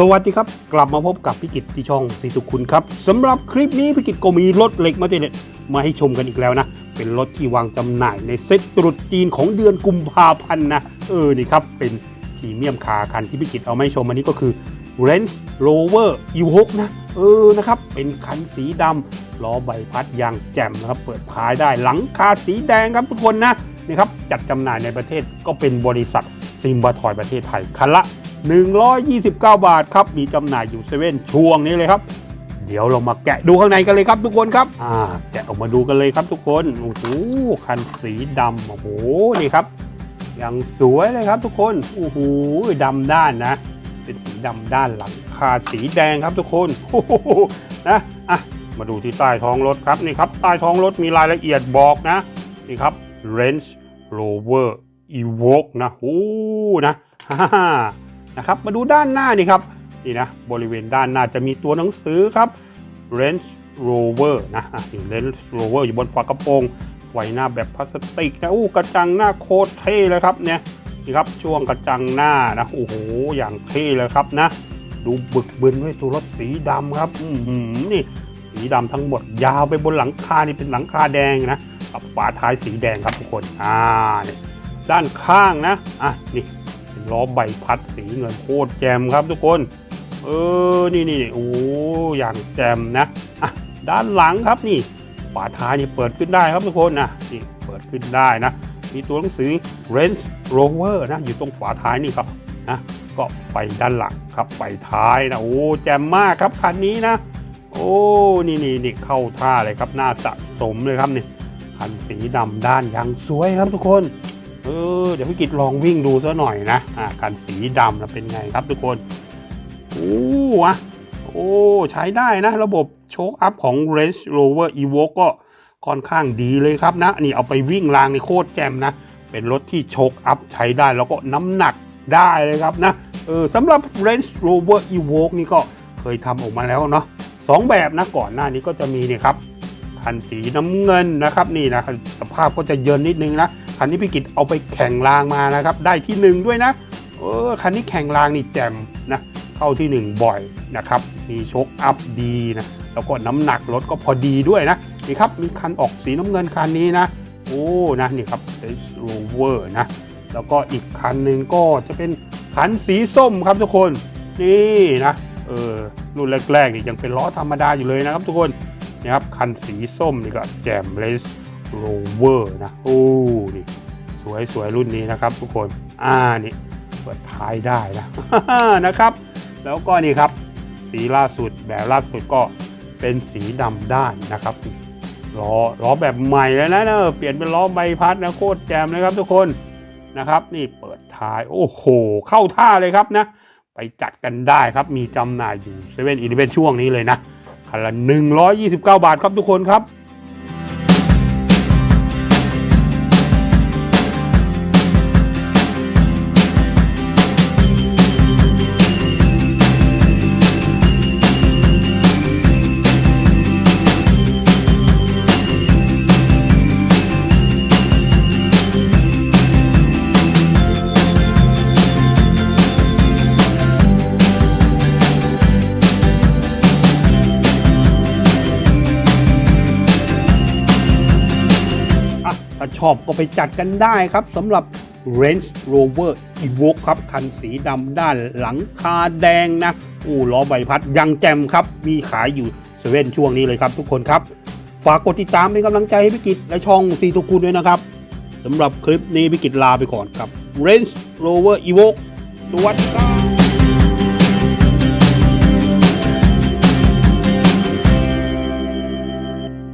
สวัสดีครับ กลับมาพบกับพิกิจที่ช่องสีตุคุณครับสำหรับคลิปนี้พิกิจก็มีรถเหล็กมาเด็ดมาให้ชมกันอีกแล้วนะ เป็นรถที่วางจำหน่ายในเซ็ตตรุษจีนของเดือนกุมภาพันธ์นะ เออ นี่ครับ เป็นพรีเมียมคาร์คันที่พิกิจเอามาให้ชมอันนี้ก็คือ Range Rover E6 นะ เออนะครับ เป็นคันสีดำล้อใบพัดยางแจ่มนะครับ เปิดท้ายได้หลังคาสีแดงครับทุกคนนะนี่ครับจัดจำหน่ายในประเทศก็เป็นบริษัทซิมบาทอยประเทศไทยคันละ 129 บาทครับ มีจำหน่ายอยู่เซเว่นช่วงนี้เลยครับ เดี๋ยวเรามาแกะดูข้างในกันเลยครับทุกคนครับ อ่า แกะออกมาดูกันเลยครับทุกคน โอ้โห คันสีดำโอ้โห นี่ครับ ยังสวยเลยครับทุกคน โอ้โหดำด้านนะ เป็นสีดำด้านหลังคาสีแดงครับทุกคนโอ้โหนะ อะ มาดูที่ใต้ท้องรถครับ นี่ครับ ใต้ท้องรถมีรายละเอียดบอกนะ นี่ครับ Range Rover Evoque นะ โอ้ นะฮ่าฮ่า นะครับ มาดูด้านหน้านี่ครับนี่นะบริเวณด้านหน้าจะมีตัวหนังสือครับ Range Rover นะอะนี่ Range Rover อยู่บนฝากระโปรงไว้หน้าแบบพลาสติกนะอู้กระจังหน้าโคตรเท่เลยครับเนี่ยนี่ครับช่วงกระจังหน้านะโอ้โหอย่างเท่เลยครับนะ ดูบึกบึนด้วยตัวรถสีดำครับอือหือนี่สีดำทั้งหมดยาวไปบนหลังคานี่เป็นหลังคาแดงนะกับฝาท้ายสีแดงครับทุกคนอ่าเนี่ยด้านข้างนะอะนี่ ล้อใบพัดสีเงินโคตรแจมครับทุกคน เออ นี่นี่โอ้อย่างแจมนะอะด้านหลังครับนี่ฝาท้ายนี่เปิดขึ้นได้ครับทุกคนนะนี่เปิดขึ้นได้นะ มีตัวหนังสือ Range Rover นะ อยู่ตรงฝาท้ายนี่ครับนะก็ไปด้านหลังครับไปท้ายนะโอ้แจมมากครับคันนี้นะ โอ้นี่นี่นี่เข้าท่าเลยครับน่าสะสมเลยครับนี่คันสีดำด้านยังสวยครับทุกคน เออเดี๋ยวพี่กิจลองวิ่งดูซะหน่อยนะอ่าคันสีดำนะเป็นไงครับทุกคนโอ้อะโอ้ใช้ได้นะ ระบบโชคอัพของ Range Rover Evoque ก็ค่อนข้างดีเลยครับนะ นี่เอาไปวิ่งรางในโคตรแจ่มนะ เป็นรถที่โชคอัพใช้ได้แล้วก็น้ำหนักได้เลยครับนะเออสำหรับ Range Rover Evoque นี่ก็เคยทำออกมาแล้วเนาะสองแบบนะก่อนหน้านี้ก็จะมีนี่ครับคันสีน้ำเงินนะครับนี่นะสภาพก็จะเยินนิดนึงนะ คันนี้พี่กิตเอาไปแข่งรางมานะครับ ได้ที่หนึ่งด้วยนะเออคันนี้แข่งรางนี่แจ่มนะเข้าที่หนึ่งบ่อยนะครับ มีโชคอัพดีนะแล้วก็น้ำหนักรถก็พอดีด้วยนะนี่ครับมีคันออกสีน้ำเงินคันนี้นะโอ้นะนี่ครับ Range Rover นะแล้วก็อีกคันหนึ่งก็จะเป็นคันสีส้มครับทุกคนนี่นะเออรุ่นแรกๆนี่ยังเป็นล้อธรรมดาอยู่เลยนะครับทุกคนนะครับคันสีส้มนี่ก็แจ่มเลส โรเวอร์นะโอ้นี่สวยสวยรุ่นนี้นะครับ ทุกคนอ่านี่เปิดท้ายได้นะนะครับ แล้วก็นี่ครับ สีล่าสุดแบบล่าสุดก็เป็นสีดำด้านนะครับล้อล้อแบบใหม่เลยนะเนอะเปลี่ยนเป็นล้อใบพัดนะโคตรแจมเลยครับทุกคนนะครับ นี่เปิดท้ายโอ้โห เข้าท่าเลยครับนะ ไปจัดกันได้ครับมีจำหน่ายอยู่เซเว่นอีเลฟเว่นช่วงนี้เลยนะคันละ129 บาทครับทุกคนครับ ชอบก็ไปจัดกันได้ครับสำหรับ Range Rover Evoque ครับ คันสีดำด้านหลังคาแดงนะอู้ล้อใบพัดยังแจมครับ มีขายอยู่เซเว่นช่วงนี้เลยครับทุกคนครับ ฝากกดติดตามเป็นกำลังใจให้พิกิจและช่องซีทุกุลด้วยนะครับสำหรับคลิปนี้พิกิจลาไปก่อนกับ Range Rover Evoque สวัสดีครับ